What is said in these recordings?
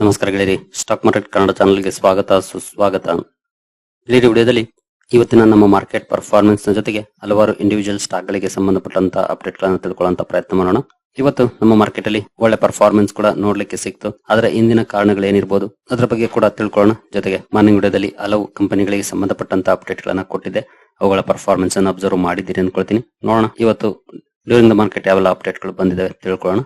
ನಮಸ್ಕಾರ ಗೆಳೆಯರಿ. Stock market Kannada ಚಾನಲ್ಗೆ ಸ್ವಾಗತ, ಸುಸ್ವಾಗತ. ಗೆಳೆಯರಿ, ವಿಡಿಯೋದಲ್ಲಿ ಇವತ್ತಿನ ನಮ್ಮ ಮಾರ್ಕೆಟ್ ಪರ್ಫಾರ್ಮೆನ್ಸ್ನ ಜೊತೆಗೆ ಹಲವಾರು ಇಂಡಿವಿಜುವಲ್ ಸ್ಟಾಕ್ ಗಳಿಗೆ ಸಂಬಂಧಪಟ್ಟಂತ ಅಪ್ಡೇಟ್ಗಳನ್ನು ತಿಳ್ಕೊಳ್ಳುವಂತ ಪ್ರಯತ್ನ ಮಾಡೋಣ. ಇವತ್ತು ನಮ್ಮ ಮಾರ್ಕೆಟ್ ಅಲ್ಲಿ ಒಳ್ಳೆ ಪರ್ಫಾರ್ಮೆನ್ಸ್ ಕೂಡ ನೋಡ್ಲಿಕ್ಕೆ ಸಿಕ್ತು. ಅದರ ಹಿಂದಿನ ಏನಿರಬಹುದು ಅದರ ಬಗ್ಗೆ ಕೂಡ ತಿಳ್ಕೊಳ್ಳೋಣ. ಜೊತೆಗೆ ಮಾರ್ನಿಂಗ್ ವಿಡಿಯೋದಲ್ಲಿ ಹಲವು ಕಂಪನಿಗಳಿಗೆ ಸಂಬಂಧಪಟ್ಟಂತ ಅಪ್ಡೇಟ್ ಗಳನ್ನ ಕೊಟ್ಟಿದೆ ಅವುಗಳ ಪರ್ಫಾರ್ಮೆನ್ಸ್ ಅನ್ನು ಅಬ್ಸರ್ವ್ ಮಾಡಿದ್ದೀರಿ ಅನ್ಕೊಳ್ತೀನಿ. ನೋಡೋಣ, ಇವತ್ತು ಡ್ಯೂರಿಂಗ್ ದ ಮಾರ್ಕೆಟ್ ಯಾವೆಲ್ಲ ಅಪ್ಡೇಟ್ಗಳು ಬಂದಿದೆ ತಿಳ್ಕೊಳ್ಳೋಣ.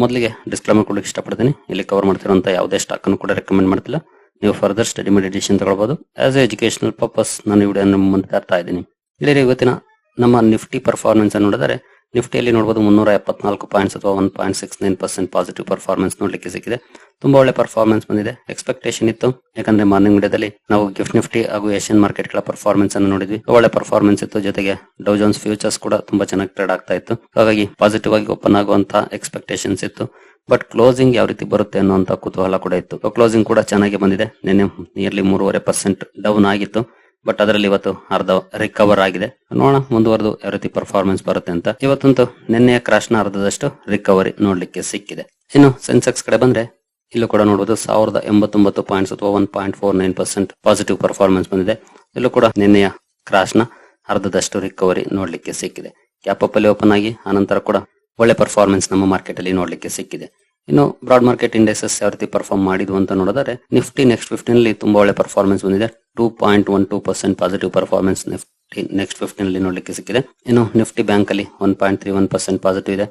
ಮೊದಲಿಗೆ ಡಿಸ್ಕ್ಲೈಮರ್ ಕೊಡಲಿಕ್ಕೆ ಇಷ್ಟಪಡ್ತೀನಿ. ಇಲ್ಲಿ ಕವರ್ ಮಾಡ್ತಿರುವಂಥ ಯಾವುದೇ ಸ್ಟಾಕ್ ಅನ್ನು ಕೂಡ ರೆಕಮೆಂಡ್ ಮಾಡ್ತಿಲ್ಲ. ನೀವು ಫರ್ದರ್ ಸ್ಟಡಿ ಮಾಡಿ ಡಿಸಿಷನ್ ತಗೊಳ್ಬಹುದು ಆಸ್ ಎ ಎಜುಕೇಶನಲ್ ಪರ್ಪಸ್ ನಾನು ವಿಡಿಯೋ ಮುಂದೆ ತರ್ತಾ ಇದ್ದೀನಿ. ಇಲ್ಲಿ ಇವತ್ತಿನ ನಮ್ಮ ನಿಫ್ಟಿ ಪರ್ಫಾರ್ಮೆನ್ಸ್ ಅನ್ನು ನೋಡಿದರೆ ನಿಫ್ಟಿಯಲ್ಲಿ ನೋಡಬಹುದು ಮುನ್ನೂರ ಎಪ್ಪತ್ನಾಲ್ಕು ಪಾಯಿಂಟ್ಸ್ ಅಥವಾ one point six nine percent positive performance ನೋಡ್ಲಿಕ್ಕೆ ಸಿಕ್ಕಿದೆ. ತುಂಬಾ ಒಳ್ಳೆ ಪರ್ಫಾರ್ಮೆನ್ಸ್ ಬಂದಿದೆ. ಎಕ್ಸ್ಪೆಕ್ಟೇಷನ್ ಇತ್ತು. ಯಾಕಂದ್ರೆ ಮಾರ್ನಿಂಗ್ ಮೀಡಿಯಾದಲ್ಲಿ ನಾವು ಗಿಫ್ಟ್ ನಿಫ್ಟಿ ಹಾಗೂ ಏಷ್ಯನ್ ಮಾರ್ಕೆಟ್ಗಳ ಪರ್ಫಾರ್ಮೆನ್ಸ್ ಅನ್ನು ನೋಡಿದ್ವಿ. ಒಳ್ಳೆ ಪರ್ಫಾರ್ಮೆನ್ಸ್ ಇತ್ತು. ಜೊತೆಗೆ ಡೌ ಜೋನ್ಸ್ ಫ್ಯೂಚರ್ಸ್ ಕೂಡ ತುಂಬಾ ಚೆನ್ನಾಗಿ ಟ್ರೇಡ್ ಆಗ್ತಾ ಇತ್ತು. ಹಾಗಾಗಿ ಪಾಸಿಟಿವ್ ಆಗಿ ಓಪನ್ ಆಗುವಂತ ಎಕ್ಸ್ಪೆಕ್ಟೇಷನ್ಸ್ ಇತ್ತು. ಬಟ್ ಕ್ಲೋಸಿಂಗ್ ಯಾವ ರೀತಿ ಬರುತ್ತೆ ಅನ್ನುವಂತ ಕುತೂಹಲ ಕೂಡ ಇತ್ತು. ಕ್ಲೋಸಿಂಗ್ ಕೂಡ ಚೆನ್ನಾಗಿ ಬಂದಿದೆ. ನಿನ್ನೆ ನಿಯರ್ಲಿ ಮೂರುವರೆ ಪರ್ಸೆಂಟ್ ಡೌನ್ ಆಗಿತ್ತು. ಬಟ್ ಅದರಲ್ಲಿ ಇವತ್ತು ಅರ್ಧ ರಿಕವರ್ ಆಗಿದೆ. ನೋಡೋಣ, ಮುಂದುವರೆದು ಯಾವ ರೀತಿ ಪರ್ಫಾರ್ಮೆನ್ಸ್ ಬರುತ್ತೆ ಅಂತ. ಇವತ್ತಂತೂ ನಿನ್ನೆಯ ಕ್ರಾಶ್ನ ಅರ್ಧದಷ್ಟು ರಿಕವರಿ ನೋಡ್ಲಿಕ್ಕೆ ಸಿಕ್ಕಿದೆ. ಇನ್ನು ಸೆನ್ಸೆಕ್ಸ್ ಕಡೆ ಬಂದ್ರೆ, ಇಲ್ಲೂ ಕೂಡ ನೋಡಬಹುದು ಸಾವಿರದ ಎಂಬತ್ತೊಂಬತ್ತು ಪಾಯಿಂಟ್ಸ್ ಅಥವಾ one point four nine percent positive performance ಬಂದಿದೆ. ಇಲ್ಲೂ ಕೂಡ ನಿನ್ನೆಯ ಕ್ರಾಶ್ನ ಅರ್ಧದಷ್ಟು ರಿಕವರಿ ನೋಡ್ಲಿಕ್ಕೆ ಸಿಕ್ಕಿದೆ. ಕ್ಯಾಪ್ ಅಲ್ಲಿ ಓಪನ್ ಆಗಿ, ಆನಂತರ ಕೂಡ ಒಳ್ಳೆ ಪರ್ಫಾರ್ಮೆನ್ಸ್ ನಮ್ಮ ಮಾರ್ಕೆಟ್ ಅಲ್ಲಿ ನೋಡ್ಲಿಕ್ಕೆ ಸಿಕ್ಕಿದೆ. ಇನ್ನು ಬ್ರಾಡ್ ಮಾರ್ಕೆಟ್ ಇಂಡೆಕ್ಸಸ್ ಯಾವ ರೀತಿ ಪರ್ಫಾರ್ಮ್ ಮಾಡಿದ್ವು ಅಂತ ನೋಡಿದ್ರೆ ನಿಫ್ಟಿ ನೆಕ್ಸ್ಟ್ ಫಿಫ್ಟೀನ್ ಅಲ್ಲಿ ತುಂಬಾ ಒಳ್ಳೆ ಪರ್ಫಾರ್ಮೆನ್ಸ್ ಬಂದಿದೆ. Two point one two percent positive performance Nifty next fifteen ಅಲ್ಲಿ ನೋಡ್ಲಿಕ್ಕೆ ಸಿಕ್ಕಿದೆ. ಇನ್ನು ನಿಫ್ಟಿ ಬ್ಯಾಂಕ್ ಅಲ್ಲಿ one point three one percent positive ಇದೆ.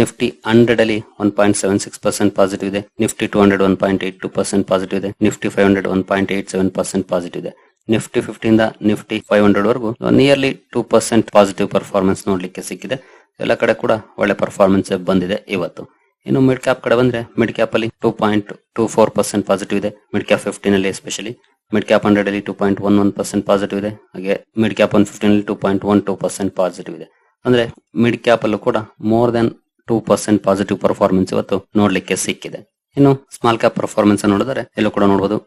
ನಿಫ್ಟಿ ಹಂಡ್ರೆಡ್ ಅಲ್ಲಿ one point seven six percent positive ಇದೆ. Nifty two hundred one point eight two percent positive ಇದೆ. Nifty five hundred one point eight seven percent positive ಇದೆ. Nifty ಫಿಫ್ಟಿಯಿಂದ Nifty five hundred ವರೆಗೂ nearly two percent positive performance ನೋಡ್ಲಿಕ್ಕೆ ಸಿಕ್ಕಿದೆ. ಎಲ್ಲ ಕಡೆ ಕೂಡ ಒಳ್ಳೆ ಪರ್ಫಾರ್ಮೆನ್ಸ್ ಬಂದಿದೆ ಇವತ್ತು. ಇನ್ನು ಮಿಡ್ ಕ್ಯಾಪ್ ಕಡೆ ಬಂದ್ರೆ ಮಿಡ್ ಕ್ಯಾಪ್ ಅಲ್ಲಿ two point two four percent positive ಇದೆ. ಮಿಡ್ ಕ್ಯಾಪ್ ಫಿಫ್ಟೀನ್ ಅಲ್ಲಿ ಎಸ್ಪೆಷಲಿ ಮಿಡ್ ಕ್ಯಾಪ್ ಹಂಡ್ರೆಡ್ ಅಲ್ಲಿ two point one one percent positive ಇದೆ. ಹಾಗೆ ಮಿಡ್ ಕ್ಯಾಪ್ ಒನ್ ಫಿಫ್ಟೀನ್ ಅಲ್ಲಿ two point one two percent positive ಇದೆ. ಅಂದ್ರೆ mid cap ಅಲ್ಲೂ ಕೂಡ more than two percent positive performance ಇವತ್ತು ನೋಡ್ಲಿಕ್ಕೆ ಸಿಕ್ಕಿದೆ. ಇನ್ನು ಸ್ಮಾಲ್ ಕ್ಯಾಪ್ ಪರ್ಫಾರ್ಮೆನ್ಸ್ ನೋಡಿದರೆ ಎಲ್ಲೂ ಕೂಡ ನೋಡಬಹುದು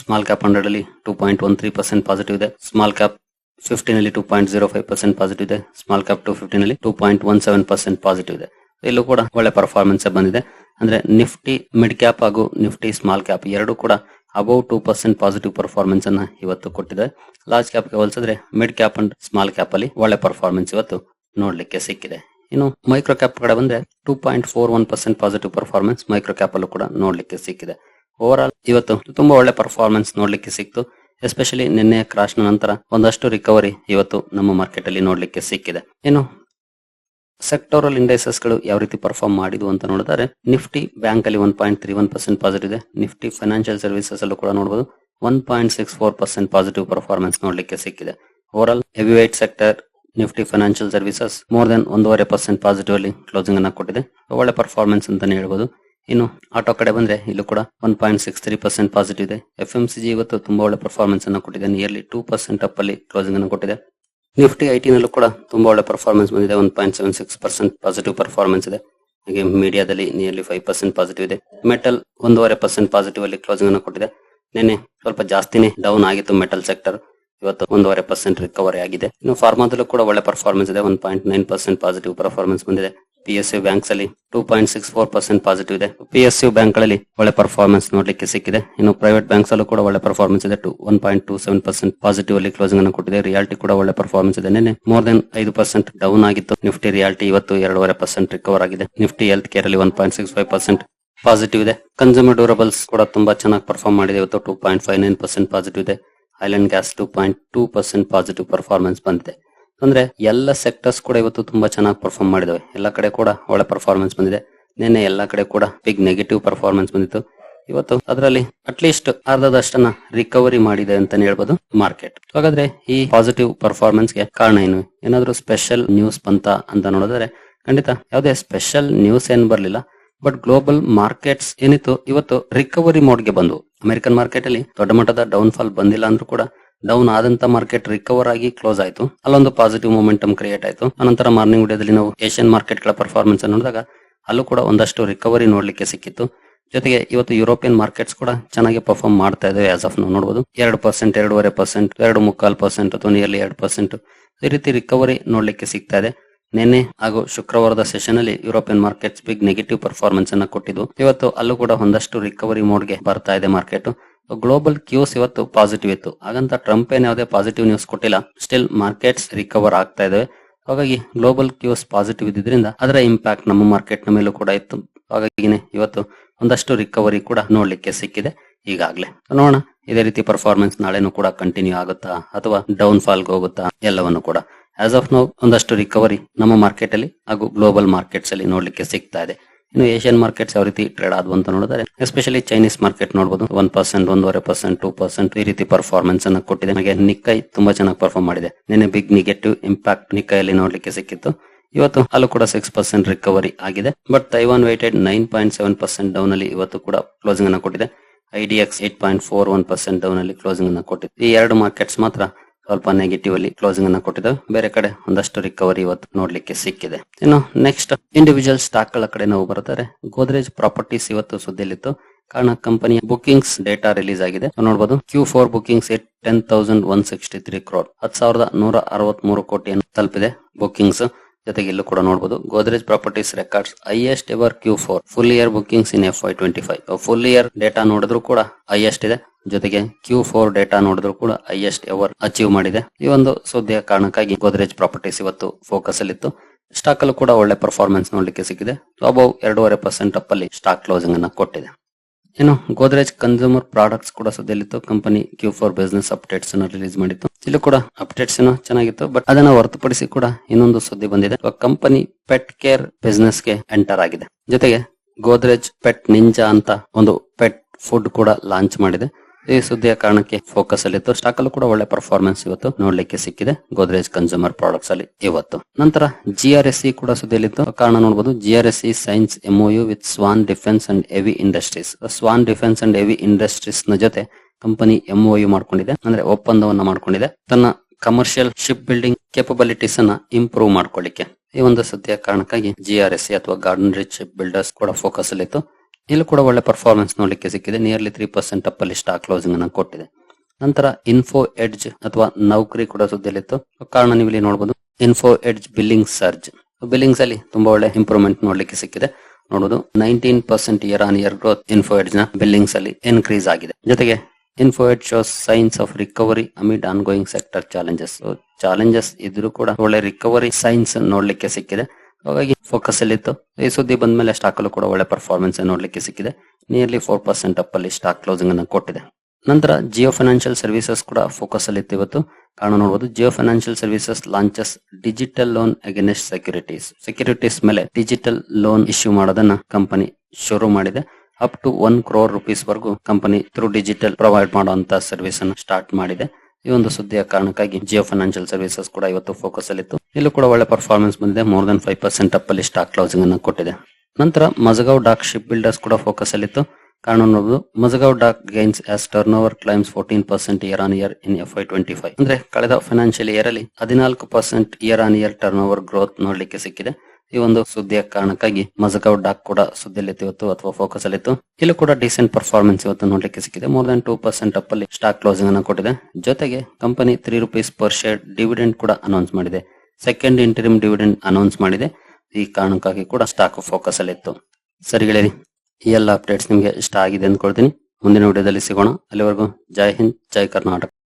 ಸ್ಮಾಲ್ ಕ್ಯಾಪ್ ಹಂಡ್ರೆಡ್ ಅಲ್ಲಿ two point one three percent positive ಇದೆ. ಸ್ಮಾಲ್ ಕ್ಯಾಪ್ ಫಿಫ್ಟೀನ್ ಅಲ್ಲಿ two point zero five percent positive ಇದೆ. ಸ್ಮಾಲ್ ಕ್ಯಾಪ್ ಟು ಫಿಫ್ಟೀನ್ ಅಲ್ಲಿ two point one seven percent positive ಇದೆ. ಇಲ್ಲೂ ಕೂಡ ಒಳ್ಳೆ ಪರ್ಫಾರ್ಮೆನ್ಸ್ ಬಂದಿದೆ. ಅಂದ್ರೆ ನಿಫ್ಟಿ ಮಿಡ್ ಕ್ಯಾಪ್ ಹಾಗೂ ನಿಫ್ಟಿ ಸ್ಮಾಲ್ ಕ್ಯಾಪ್ ಎರಡು ಕೂಡ above two percent positive performance ಅನ್ನ ಇವತ್ತು ಕೊಟ್ಟಿದೆ. ಲಾರ್ಜ್ ಕ್ಯಾಪ್ಗೆ ಹೋಲಿಸಿದ್ರೆ mid cap and small cap ಅಲ್ಲಿ ಒಳ್ಳೆ ಪರ್ಫಾರ್ಮೆನ್ಸ್ ಇವತ್ತು ನೋಡ್ಲಿಕ್ಕೆ ಸಿಕ್ಕಿದೆ. ಇನ್ನು ಮೈಕ್ರೋ ಕ್ಯಾಪ್ ಕಡೆ ಬಂದ್ರೆ two point four one percent positive performance micro cap ಅಲ್ಲೂ ಕೂಡ ನೋಡ್ಲಿಕ್ಕೆ ಸಿಕ್ಕಿದೆ. ಓವರ್ ಆಲ್ ಇವತ್ತು ತುಂಬಾ ಒಳ್ಳೆ ಪರ್ಫಾರ್ಮೆನ್ಸ್ ನೋಡ್ಲಿಕ್ಕೆ ಸಿಕ್ತು. ಎಸ್ಪೆಷಲಿ ನಿನ್ನೆ ಕ್ರಾಶ್ ನಂತರ ಒಂದಷ್ಟು ರಿಕವರಿ ಇವತ್ತು ನಮ್ಮ ಮಾರ್ಕೆಟ್ ಅಲ್ಲಿ ನೋಡ್ಲಿಕ್ಕೆ ಸಿಕ್ಕಿದೆ. ಇನ್ನು ಸೆಕ್ಟೋರಲ್ ಇಂಡೈಸಸ್ಗಳು ಯಾವ ರೀತಿ ಪರ್ಫಾರ್ಮ್ ಮಾಡಿದ್ವು ಅಂತ ನೋಡಿದರೆ ನಿಫ್ಟಿ ಬ್ಯಾಂಕ್ ಅಲ್ಲಿ one point three one percent positive ಇದೆ. ನಿಫ್ಟಿ ಫೈನಾನ್ಷಿಯಲ್ ಸರ್ವಿಸಸ್ ಅಲ್ಲೂ ಕೂಡ ನೋಡಬಹುದು one point six four percent positive performance ನೋಡ್ಲಿಕ್ಕೆ ಸಿಕ್ಕಿದೆ. Overall heavyweight sector Nifty financial services more than ಒಂದೂವರೆ ಪರ್ಸೆಂಟ್ ಪಾಸಿಟಿವ್ ಅಲ್ಲಿ ಕ್ಲೋಸಿಂಗ್ ಅನ್ನ ಕೊಟ್ಟಿದೆ. ಒಳ್ಳೆ ಪರ್ಫಾರ್ಮೆನ್ಸ್ ಅಂತಾನೆ ಹೇಳ್ಬೋದು. ಇನ್ನು ಆಟೋ ಕಡೆ ಬಂದ್ರೆ ಇಲ್ಲೂ ಕೂಡ one point six three percent positive ಇದೆ. ಎಫ್ ಎಂ ಸಿ ಜಿ ಇವತ್ತು ತುಂಬಾ ಒಳ್ಳೆ ಪರ್ಫಾರ್ಮೆನ್ಸ್ ಅನ್ನ ಕೊಟ್ಟಿದೆ. ನಿಯರ್ಲಿ ಟೂ ಪರ್ಸೆಂಟ್ ಅಪ್ ಅಲ್ಲಿ ಕ್ಲೋಸಿಂಗ್ ಅನ್ನು ಕೊಟ್ಟಿದೆ. ನಿಫ್ಟಿ ಐಟಿ ನಲ್ಲೂ ಕೂಡ ತುಂಬಾ ಒಳ್ಳೆ ಪರ್ಫಾರ್ಮೆನ್ಸ್ ಬಂದಿದೆ. One point seven six percent positive performance ಇದೆ. ಹಾಗೆ ಮೀಡಿಯಾದಲ್ಲಿ ನಿಯರ್ಲಿ ಫೈವ್ ಪರ್ಸೆಂಟ್ ಪಾಸಿಟಿವ್ ಇದೆ. ಮೆಟಲ್ ಒಂದೂವರೆ ಪರ್ಸೆಂಟ್ ಪಾಸಿಟಿವ್ ಅಲ್ಲಿ ಕ್ಲೋಸಿಂಗ್ ಅನ್ನು ಕೊಟ್ಟಿದೆ. ನಿನ್ನೆ ಸ್ವಲ್ಪ ಜಾಸ್ತಿನೇ ಡೌನ್ ಆಗಿತ್ತು ಮೆಟಲ್ ಸೆಕ್ಟರ್ ಇವತ್ತು ಒಂದೂವರೆ ಪರ್ಸೆಂಟ್ ರಿಕವರಿ ಆಗಿದೆ. ಇನ್ನು ಫಾರ್ಮಾದಲ್ಲೂ ಕೂಡ ಒಳ್ಳೆ ಪರ್ಫಾರ್ಮೆನ್ಸ್ ಇದೆ. One point nine percent positive performance ಬಂದಿದೆ. ಪಿ ಎಸ್ ಯು ಬ್ಯಾಂಕ್ಸ್ ಅಲ್ಲಿ two point six four percent positive ಇದೆ. ಪಿ ಎಸ್ ಯು ಬ್ಯಾಂಕ್ಗಳಲ್ಲಿ ಒಳ್ಳೆ ಪರ್ಫಾರ್ಮೆನ್ಸ್ ನೋಡ್ಲಿಕ್ಕೆ ಸಿಕ್ಕಿದೆ. ಇನ್ನು ಪ್ರೈವೇಟ್ ಬ್ಯಾಂಕ್ಸ್ ಅಲ್ಲೂ ಕೂಡ ಒಳ್ಳೆ ಪರ್ಫಾರ್ಮೆನ್ಸ್ ಇದೆ. To one point two seven percent positive ಅಲ್ಲಿ ಕ್ಲೋಸಿಂಗ್ ಅನ್ನು ಕೊಟ್ಟಿದೆ. ರಿಯಾಲಿಟಿ ಕೂಡ ಒಳ್ಳೆ ಪರ್ಫಾರ್ಮೆನ್ಸ್ ಇದೆ. ನಿನ್ನೆ ಮೋರ್ ದೆನ್ ಐದು ಪರ್ಸೆಂಟ್ ಡೌನ್ ಆಗಿತ್ತು. ನಿಫ್ಟಿ ರಿಯಾಲಿಟಿ ಇವತ್ತು ಎರಡೂವರೆ ಪರ್ಸೆಂಟ್ ರಿಕವರ್ ಆಗಿದೆ. ನಿಫ್ಟಿ ಹೆಲ್ತ್ ಕೇರ್ ಅಲ್ಲಿ one point six five percent positive ಇದೆ. ಕನ್ಸ್ಯೂಮರ್ ಡ್ಯೂರಬಲ್ಸ್ ಕೂಡ ತುಂಬಾ ಚೆನ್ನಾಗಿ ಪರ್ಫಾರ್ಮ್ ಮಾಡಿದೆ ಇವತ್ತು. Two point five nine percent positive ಇದೆ. Oil and gas two point two percent positive performance ಬಂದಿದೆ. ಅಂದ್ರೆ ಎಲ್ಲ ಸೆಕ್ಟರ್ಸ್ ಕೂಡ ಇವತ್ತು ತುಂಬಾ ಚೆನ್ನಾಗಿ ಪರ್ಫಾರ್ಮ್ ಮಾಡಿದವೆ. ಎಲ್ಲ ಕಡೆ ಕೂಡ ಒಳ್ಳೆ ಪರ್ಫಾರ್ಮೆನ್ಸ್ ಬಂದಿದೆ. ನಿನ್ನೆ ಎಲ್ಲ ಕಡೆ ಕೂಡ ಬಿಗ್ ನೆಗೆಟಿವ್ ಪರ್ಫಾರ್ಮೆನ್ಸ್ ಬಂದಿತ್ತು. ಇವತ್ತು ಅದರಲ್ಲಿ ಅಟ್ಲೀಸ್ಟ್ ಅರ್ಧದಷ್ಟನ್ನ ರಿಕವರಿ ಮಾಡಿದೆ ಅಂತಾನೆ ಹೇಳ್ಬೋದು ಮಾರ್ಕೆಟ್ ಹಾಗಾದ್ರೆ ಈ ಪಾಸಿಟಿವ್ ಪರ್ಫಾರ್ಮೆನ್ಸ್ಗೆ ಕಾರಣ ಏನು? ಏನಾದ್ರೂ ಸ್ಪೆಷಲ್ ನ್ಯೂಸ್ ಬಂತ ಅಂತ ನೋಡಿದ್ರೆ ಖಂಡಿತ ಯಾವುದೇ ಸ್ಪೆಷಲ್ ನ್ಯೂಸ್ ಏನ್ ಬರಲಿಲ್ಲ. ಬಟ್ ಗ್ಲೋಬಲ್ ಮಾರ್ಕೆಟ್ಸ್ ಏನಿತ್ತು, ಇವತ್ತು ರಿಕವರಿ ಮೋಡ್ಗೆ ಬಂದು ಅಮೆರಿಕನ್ ಮಾರ್ಕೆಟ್ ಅಲ್ಲಿ ದೊಡ್ಡ ಮಟ್ಟದ ಡೌನ್ ಫಾಲ್ ಬಂದಿಲ್ಲ ಅಂದ್ರೂ ಕೂಡ ಡೌನ್ ಆದಂತ ಮಾರ್ಕೆಟ್ ರಿಕವರ್ ಆಗಿ ಕ್ಲೋಸ್ ಆಯ್ತು. ಅಲ್ಲೊಂದು ಪಾಸಿಟಿವ್ ಮೊಮೆಂಟಮ್ ಕ್ರಿಯೇಟ್ ಆಯ್ತು. ಅನಂತರ ಮಾರ್ನಿಂಗ್ ವಿಡಿಯೋದಲ್ಲಿ ನಾವು ಏಷ್ಯನ್ ಮಾರ್ಕೆಟ್ಗಳ ಪರ್ಫಾರ್ಮೆನ್ಸ್ ನೋಡಿದಾಗ ಅಲ್ಲೂ ಕೂಡ ಒಂದಷ್ಟು ರಿಕವರಿ ನೋಡ್ಲಿಕ್ಕೆ ಸಿಕ್ಕಿತ್ತು. ಜೊತೆಗೆ ಇವತ್ತು ಯುರೋಪಿಯನ್ ಮಾರ್ಕೆಟ್ಸ್ ಕೂಡ ಚೆನ್ನಾಗಿ ಪರ್ಫಾರ್ಮ್ ಮಾಡ್ತಾ ಇದಾವೆ ಆಸ್ ಆಫ್ ನಾವು ನೋಡಬಹುದು ಎರಡು ಪರ್ಸೆಂಟ್ ಎರಡೂವರೆ ಪರ್ಸೆಂಟ್ ಎರಡು ಮುಕ್ಕಾಲ್ ಪರ್ಸೆಂಟ್ ಅಥವಾ ನಿಯರ್ಲಿ ಎರಡು ಪರ್ಸೆಂಟ್ ಈ ರೀತಿ ರಿಕವರಿ ನೋಡ್ಲಿಕ್ಕೆ ಸಿಗ್ತಾ ಇದೆ. ನಿನ್ನೆ ಹಾಗೂ ಶುಕ್ರವಾರದ ಸೆಷನ್ ಅಲ್ಲಿ European markets big negative performance ಅನ್ನ ಕೊಟ್ಟಿದ್ದು. ಇವತ್ತು ಅಲ್ಲೂ ಕೂಡ ಒಂದಷ್ಟು ರಿಕವರಿ ಮೋಡ್ಗೆ ಬರ್ತಾ ಇದೆ ಮಾರ್ಕೆಟ್ ಗ್ಲೋಬಲ್ ಕ್ಯೂಸ್ ಇವತ್ತು ಪಾಸಿಟಿವ್ ಇತ್ತು. ಹಾಗಂತ ಟ್ರಂಪ್ ಏನ್ ಯಾವುದೇ ಪಾಸಿಟಿವ್ ನ್ಯೂಸ್ ಕೊಟ್ಟಿಲ್ಲ. ಸ್ಟಿಲ್ ಮಾರ್ಕೆಟ್ಸ್ ರಿಕವರ್ ಆಗ್ತಾ ಇದಾವೆ ಹಾಗಾಗಿ ಗ್ಲೋಬಲ್ ಕ್ಯೂಸ್ ಪಾಸಿಟಿವ್ ಇದ್ದಿದ್ರಿಂದ ಅದರ ಇಂಪ್ಯಾಕ್ಟ್ ನಮ್ಮ ಮಾರ್ಕೆಟ್ನ ಮೇಲೂ ಕೂಡ ಇತ್ತು. ಹಾಗಾಗಿನೇ ಇವತ್ತು ಒಂದಷ್ಟು ರಿಕವರಿ ಕೂಡ ನೋಡ್ಲಿಕ್ಕೆ ಸಿಕ್ಕಿದೆ. ಈಗಾಗಲೇ. ನೋಡೋಣ. ಇದೇ ರೀತಿ ಪರ್ಫಾರ್ಮೆನ್ಸ್ ನಾಳೆನೂ ಕೂಡ ಕಂಟಿನ್ಯೂ ಆಗುತ್ತಾ, ಅಥವಾ ಡೌನ್ ಫಾಲ್ ಹೋಗುತ್ತಾ, ಎಲ್ಲವನ್ನು ಕೂಡ. ಆಸ್ ಆಫ್ ನೋ ಒಂದಷ್ಟು ರಿಕವರಿ ನಮ್ಮ ಮಾರ್ಕೆಟ್ ಅಲ್ಲಿ ಹಾಗೂ ಗ್ಲೋಬಲ್ ಮಾರ್ಕೆಟ್ಸ್ ಅಲ್ಲಿ ನೋಡ್ಲಿಕ್ಕೆ ಸಿಗ್ತಾ ಇದೆ. ಇನ್ನು ಏಷ್ಯನ್ ಮಾರ್ಕೆಟ್ಸ್ ಯಾವ ರೀತಿ ಟ್ರೇಡ್ ಆದ್ವು ಅಂತ ನೋಡಿದ್ರೆ ಎಸ್ಪೆಷಲಿ ಚೈನೀಸ್ ಮಾರ್ಕೆಟ್ ನೋಡಬಹುದು ಒನ್ ಪರ್ಸೆಂಟ್ ಒಂದೂವರೆ ಪರ್ಸೆಂಟ್ ಟೂ ಪರ್ಸೆಂಟ್ ಈ ರೀತಿ ಪರ್ಫಾರ್ಮೆನ್ಸ್ ಅನ್ನ ಕೊಟ್ಟಿದೆ. ಹಾಗೆ ನಿಕ್ಕೈ ತುಂಬಾ ಚೆನ್ನಾಗಿ ಪರ್ಫಾರ್ಮ್ ಮಾಡಿದೆ. ನಿನ್ನೆ ಬಿಗ್ ನೆಗೆಟಿವ್ ಇಂಪ್ಯಾಕ್ಟ್ ನಿಕ್ಕೈಯಲ್ಲಿ ನೋಡ್ಲಿಕ್ಕೆ ಸಿಕ್ಕಿತ್ತು. ಇವತ್ತು ಅಲ್ಲೂ ಕೂಡ ಸಿಕ್ಸ್ ಪರ್ಸೆಂಟ್ ರಿಕವರಿ ಆಗಿದೆ. But Taiwan weighted nine point seven percent down ಅಲ್ಲಿ ಇವತ್ತು ಕೂಡ ಕ್ಲೋಸಿಂಗ್ ಅನ್ನ ಕೊಟ್ಟಿದೆ. IDX eight point four one percent down ಅಲ್ಲಿ ಕ್ಲೋಸಿಂಗ್ ಅನ್ನ ಕೊಟ್ಟಿದೆ. ಈ ಎರಡು ಮಾರ್ಕೆಟ್ಸ್ ಮಾತ್ರ ಸ್ವಲ್ಪ ನೆಗೆಟಿವ್ ಅಲ್ಲಿ ಕ್ಲೋಸಿಂಗ್ ಅನ್ನ ಕೊಟ್ಟಿದ್ದು. ಬೇರೆ ಕಡೆ ಒಂದಷ್ಟು ರಿಕವರಿ ಇವತ್ತು ನೋಡ್ಲಿಕ್ಕೆ ಸಿಕ್ಕಿದೆ. ಇನ್ನು ನೆಕ್ಸ್ಟ್ ಇಂಡಿವಿಜುವಲ್ ಸ್ಟಾಕ್ಗಳ ಕಡೆ ನಾವು ಬರ್ತಾರೆ ಗೋದ್ರೇಜ್ ಪ್ರಾಪರ್ಟೀಸ್ ಇವತ್ತು ಸುದ್ದಿಯಲ್ಲಿತ್ತು. ಕಾರಣ ಕಂಪನಿಯ ಬುಕಿಂಗ್ಸ್ ಡೇಟಾ ರಿಲೀಸ್ ಆಗಿದೆ. ನೋಡಬಹುದು Q four bookings ten thousand one sixty three crore ಹತ್ತು ಸಾವಿರದ ನೂರ ಅರವತ್ ಮೂರು ಕೋಟಿಯನ್ನು ತಲುಪಿದೆ ಬುಕಿಂಗ್ಸ್ ಜೊತೆಗೆ ಇಲ್ಲೂ ಕೂಡ ನೋಡಬಹುದು Godrej Properties records highest ever Q four full year bookings in F Y twenty five full year data ನೋಡಿದ್ರು ಕೂಡ ಹೈಯೆಸ್ಟ್ ಇದೆ. ಜೊತೆಗೆ ಕ್ಯೂ ಫೋರ್ ಡೇಟಾ ನೋಡಿದ್ರು ಕೂಡ ಹೈಯೆಸ್ಟ್ ಎವರ್ ಅಚೀವ್ ಮಾಡಿದೆ. ಈ ಒಂದು ಸುದ್ದಿಯ ಕಾರಣಕ್ಕಾಗಿ ಗೋದ್ರೇಜ್ ಪ್ರಾಪರ್ಟೀಸ್ ಇವತ್ತು ಫೋಕಸ್ ಅಲ್ಲಿತ್ತು. ಸ್ಟಾಕ್ ಅಲ್ಲೂ ಕೂಡ ಒಳ್ಳೆ ಪರ್ಫಾರ್ಮೆನ್ಸ್ ನೋಡ್ಲಿಕ್ಕೆ ಸಿಕ್ಕಿದೆ. ಅಬೌವ್ ಎರಡೂವರೆ ಪರ್ಸೆಂಟ್ ಅಪ್ ಅಲ್ಲಿ ಸ್ಟಾಕ್ ಕ್ಲೋಸಿಂಗ್ ಅನ್ನ ಕೊಟ್ಟಿದೆ. ಇನ್ನು ಗೋದ್ರೇಜ್ ಕನ್ಸ್ಯೂಮರ್ ಪ್ರಾಡಕ್ಟ್ಸ್ ಕೂಡ ಸದ್ಯಲ್ಲಿತ್ತು company Q four business updates ಅನ್ನು ರಿಲೀಸ್ ಮಾಡಿತ್ತು. ಇಲ್ಲಿ ಕೂಡ ಅಪ್ಡೇಟ್ಸ್ ಏನೋ ಚೆನ್ನಾಗಿತ್ತು. ಬಟ್ ಅದನ್ನ ಹೊರತುಪಡಿಸಿ ಕೂಡ ಇನ್ನೊಂದು ಸುದ್ದಿ ಬಂದಿದೆ. ಕಂಪನಿ ಪೆಟ್ ಕೇರ್ ಬಿಸ್ನೆಸ್ಗೆ ಎಂಟರ್ ಆಗಿದೆ. ಜೊತೆಗೆ ಗೋದ್ರೇಜ್ ಪೆಟ್ ನಿಂಜಾ ಅಂತ ಒಂದು ಪೆಟ್ ಫುಡ್ ಕೂಡ ಲಾಂಚ್ ಮಾಡಿದೆ. ಈ ಸುದ್ದಿಯ ಕಾರಣಕ್ಕೆ ಫೋಕಸ್ ಅಲ್ಲಿತ್ತು ಸ್ಟಾಕ್ ಅಲ್ಲೂ ಕೂಡ ಒಳ್ಳೆ ಪರ್ಫಾರ್ಮೆನ್ಸ್ ಇವತ್ತು ನೋಡ್ಲಿಕ್ಕೆ ಸಿಕ್ಕಿದೆ. ಗೋದ್ರೇಜ್ ಕನ್ಸ್ಯೂಮರ್ ಪ್ರಾಡಕ್ಟ್ಸ್ ಅಲ್ಲಿ ಇವತ್ತು. ನಂತರ ಸಿ ಕೂಡ ಸುದ್ದಿಯಲ್ಲಿತ್ತು ಕಾರಣ ನೋಡಬಹುದು G R S C signs MOU with Swan defence and heavy industries Swan defence and heavy ಇಂಡಸ್ಟ್ರೀಸ್ನ ಜೊತೆ ಕಂಪನಿ ಎಂಒಯು ಮಾಡ್ಕೊಂಡಿದೆ. ಅಂದ್ರೆ ಒಪ್ಪಂದವನ್ನ ಮಾಡ್ಕೊಂಡಿದೆ. ತನ್ನ ಕಮರ್ಷಿಯಲ್ ಶಿಪ್ ಬಿಲ್ಡಿಂಗ್ ಕೇಪಬಿಲಿಟೀಸ್ ಅನ್ನ ಇಂಪ್ರೂವ್ ಮಾಡ್ಕೊಳ್ಳಿಕ್ಕೆ. ಈ ಒಂದು ಸದ್ಯ ಕಾರಣಕ್ಕಾಗಿ ಜಿ ಆರ್ ಎಸ್ ಸಿ ಅಥವಾ ಗಾರ್ಡನ್ ರಿಚ್ ಬಿಲ್ಡರ್ಸ್ ಕೂಡ ಫೋಕಸ್ ಅಲ್ಲಿ ಇತ್ತು ಇಲ್ಲೂ ಕೂಡ ಒಳ್ಳೆ ಪರ್ಫಾರ್ಮೆನ್ಸ್ ನೋಡ್ಲಿಕ್ಕೆ ಸಿಕ್ಕಿದೆ. ನಿಯರ್ಲಿ ತ್ರೀ ಪರ್ಸೆಂಟ್ ಅಪ್ ಅಲ್ಲಿ ಸ್ಟಾಕ್ ಕ್ಲೋಸಿಂಗ್ ಅನ್ನು ಕೊಟ್ಟಿದೆ. ನಂತರ ಇನ್ಫೋ ಎಡ್ಜ್ ಅಥವಾ ನೌಕರಿ ಕೂಡ ಸುದ್ದಿಯಲ್ಲಿತ್ತು. ಕಾರಣ ನೀವು ಇಲ್ಲಿ ನೋಡಬಹುದು Info Edge billing surge billings ಅಲ್ಲಿ ತುಂಬಾ ಒಳ್ಳೆ ಇಂಪ್ರೂವ್ಮೆಂಟ್ ನೋಡ್ಲಿಕ್ಕೆ ಸಿಕ್ಕಿದೆ. ನೋಡಬಹುದು nineteen percent year on year growth Info ಎಡ್ಜ್ನ billings ಅಲ್ಲಿ ಇನ್ಕ್ರೀಸ್ ಆಗಿದೆ. ಜೊತೆಗೆ Info Edge shows signs of recovery amid ongoing sector challenges challenges ಇದ್ರೂ ಕೂಡ ಒಳ್ಳೆ ರಿಕವರಿ ಸೈನ್ಸ್ ನೋಡ್ಲಿಕ್ಕೆ ಸಿಕ್ಕಿದೆ. ಹಾಗಾಗಿ ಫೋಕಸ್ ಅಲ್ಲಿ ಇತ್ತು. ಈ ಸುದ್ದಿ ಬಂದ್ಮೇಲೆ ಸ್ಟಾಕ್ ಅಲ್ಲೂ ಕೂಡ ಒಳ್ಳೆ ಪರ್ಫಾರ್ಮೆನ್ಸ್ ನೋಡ್ಲಿಕ್ಕೆ ಸಿಕ್ಕಿದೆ. ನಿಯರ್ಲಿ ಫೋರ್ ಪರ್ಸೆಂಟ್ ಅಪ್ ಅಲ್ಲಿ ಸ್ಟಾಕ್ ಕ್ಲೋಸಿಂಗ್ ಅನ್ನು ಕೊಟ್ಟಿದೆ. ನಂತರ ಜಿಯೋ ಫೈನಾನ್ಷಿಯಲ್ ಸರ್ವಿಸಸ್ ಕೂಡ ಫೋಕಸ್ ಅಲ್ಲಿ ಇತ್ತು ಇವತ್ತು. ಕಾರಣ ನೋಡಬಹುದು Jio Financial Services launches digital loan against securities securities ಮೇಲೆ ಡಿಜಿಟಲ್ ಲೋನ್ ಇಶ್ಯೂ ಮಾಡೋದನ್ನ ಕಂಪನಿ ಶುರು ಮಾಡಿದೆ. Up to one crore rupees ವರೆಗೂ ಕಂಪನಿ ಥ್ರೂ ಡಿಜಿಟಲ್ ಪ್ರೊವೈಡ್ ಮಾಡುವಂತ ಸರ್ವಿಸ್ ಅನ್ನು ಸ್ಟಾರ್ಟ್ ಮಾಡಿದೆ. ಈ ಒಂದು ಸುದ್ದಿಯ ಕಾರಣಕ್ಕಾಗಿ ಜಿಯೋ ಫೈನಾನ್ಷಿಯಲ್ ಸರ್ವಿಸಸ್ ಕೂಡ ಇವತ್ತು ಫೋಕಸ್ ಅಲ್ಲಿತ್ತು. ಇಲ್ಲೂ ಕೂಡ ಒಳ್ಳೆ ಪರ್ಫಾರ್ಮೆನ್ಸ್ ಬಂದಿದೆ. More than five percent up ಅಲ್ಲಿ ಸ್ಟಾಕ್ ಕ್ಲೋಸಿಂಗ್ ಅನ್ನು ಕೊಟ್ಟಿದೆ. ನಂತರ ಮಜಗಾವ್ ಡಾಕ್ ಶಿಪ್ ಬಿಲ್ಡರ್ಸ್ ಕೂಡ ಫೋಕಸ್ ಅಲ್ಲಿತ್ತು. ಕಾರಣ Mazagon Dock gains as turnover claims fourteen percent year on year in F Y twenty five ಅಂದ್ರೆ ಕಳೆದ ಫೈನಾನ್ಷಿಯಲ್ ಇಯರ್ ಅಲ್ಲಿ ಹದಿನಾಲ್ಕು percent year on year turnover growth ನೋಡ್ಲಿಕ್ಕೆ ಸಿಕ್ಕಿದೆ. ಈ ಒಂದು ಸುದ್ದಿಯ ಕಾರಣಕ್ಕಾಗಿ ಮಜಗಾವ್ ಡಾಕ್ ಕೂಡ ಸುದ್ದಿಯಲ್ಲಿತ್ತು ಇವತ್ತು ಅಥವಾ ಫೋಕಸ್ ಅಲ್ಲಿತ್ತು ಇಲ್ಲೂ ಕೂಡ ಡಿಸೆಂಟ್ ಪರ್ಫಾರ್ಮೆನ್ಸ್ ಇವತ್ತು ನೋಡ್ಲಿಕ್ಕೆ ಸಿಕ್ಕಿದೆ. More than two percent up ಅಲ್ಲಿ ಸ್ಟಾಕ್ ಕ್ಲೋಸಿಂಗ್ ಅನ್ನು ಕೊಟ್ಟಿದೆ. ಜೊತೆಗೆ company three rupees per share dividend ಕೂಡ ಅನೌನ್ಸ್ ಮಾಡಿದೆ. ಸೆಕೆಂಡ್ ಇಂಟರಿಮ್ ಡಿವಿಡೆಂಡ್ ಅನೌನ್ಸ್ ಮಾಡಿದೆ. ಈ ಕಾರಣಕ್ಕಾಗಿ ಕೂಡ ಸ್ಟಾಕ್ ಫೋಕಸ್ ಅಲ್ಲಿತ್ತು ಗೆಳೆಯರಿ, ಈ ಎಲ್ಲ ಅಪ್ಡೇಟ್ಸ್ ನಿಮಗೆ ಇಷ್ಟ ಆಗಿದೆ ಅಂದ್ಕೊಳ್ತೀನಿ. ಮುಂದಿನ ವಿಡಿಯೋದಲ್ಲಿ ಸಿಗೋಣ. ಅಲ್ಲಿವರೆಗೂ ಜೈ ಹಿಂದ್, ಜೈ ಕರ್ನಾಟಕ.